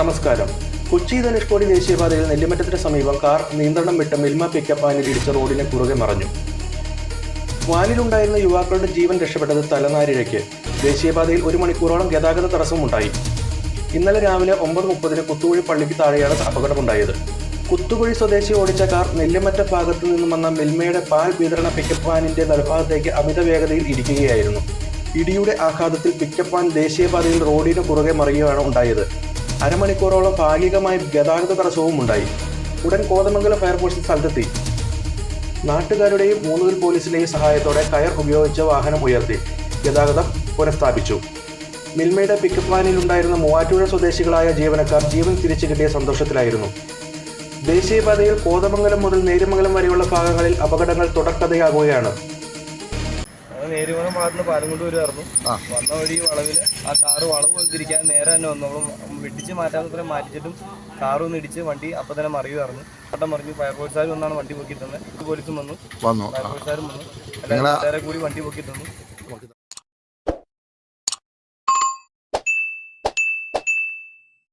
നമസ്കാരം. കൊച്ചി ധനുഷ്കോടി ദേശീയപാതയിൽ നെല്ലിമറ്റത്തിന് സമീപം കാർ നിയന്ത്രണം വിട്ട മിൽമ പിക്കപ്പ് വാനിൽ ഇടിച്ച റോഡിന് കുറുകെ മറഞ്ഞു. വാനിലുണ്ടായിരുന്ന യുവാക്കളുടെ ജീവൻ രക്ഷപ്പെട്ടത് തലനാരിഴയ്ക്ക്. ദേശീയപാതയിൽ ഒരു മണിക്കൂറോളം ഗതാഗത തടസ്സമുണ്ടായി ഇന്നലെ രാവിലെ ഒമ്പത് മുപ്പതിന് കുത്തുകുഴി പള്ളിക്ക് താഴെയാണ് അപകടമുണ്ടായത്. കുത്തുകുഴി സ്വദേശി ഓടിച്ച കാർ നെല്ലിമറ്റ ഭാഗത്തു നിന്നും വന്ന മിൽമയുടെ പാൽ വിതരണ പിക്കപ്പ് വാനിന്റെ നൽഭാഗത്തേക്ക് അമിത വേഗതയിൽ ഇരിക്കുകയായിരുന്നു ഇടിയുടെ ആഘാതത്തിൽ പിക്കപ്പ് വാൻ ദേശീയപാതയിൽ റോഡിന് കുറുകെ മറിയുകയാണ് ഉണ്ടായത്. അരമണിക്കൂറോളം ഭാഗികമായി ഗതാഗത തടസ്സവും ഉണ്ടായി ഉടൻ കോതമംഗലം ഫയർഫോഴ്സ് സ്ഥലത്തെത്തി. നാട്ടുകാരുടെയും മൂന്നൂർ പോലീസിന്റെയും സഹായത്തോടെ കയർ ഉപയോഗിച്ച വാഹനം ഉയർത്തി. ഗതാഗതം പുനഃസ്ഥാപിച്ചു. മിൽമയുടെ പിക്കപ്പ് വാനിൽ ഉണ്ടായിരുന്ന മൂവാറ്റുപുഴ സ്വദേശികളായ ജീവനക്കാർ ജീവൻ തിരിച്ചു കിട്ടിയ സന്തോഷത്തിലായിരുന്നു. ദേശീയപാതയിൽ കോതമംഗലം മുതൽ നേര്യമംഗലം വരെയുള്ള ഭാഗങ്ങളിൽ അപകടങ്ങൾ തുടർക്കഥയാകുകയാണ്. നേരുമണം ഭാഗത്ത് നിന്ന് പാലം കൊണ്ട് വരുമായിരുന്നു വന്ന വഴി വളവിൽ ആ കാറ് വളവ് പോലെ തിരിക്കാൻ നേരെ തന്നെ വന്നു. നമ്മൾ വെട്ടിച്ച് മാറ്റാൻ മാറ്റിച്ചിട്ടും കാറ് ഒന്ന് ഇടിച്ച് വണ്ടി അപ്പൊ തന്നെ മറിയുമായിരുന്നു പട്ടം മറിഞ്ഞു ഫയർഫോഴ്സുകാർ വന്നാണ് വണ്ടി പൊക്കി തന്നെ പോലീസും വന്നു. ഫയർഫോഴ്സുകാരും വന്നു. എല്ലാവരും കൂടി വണ്ടി പൊക്കി തന്നു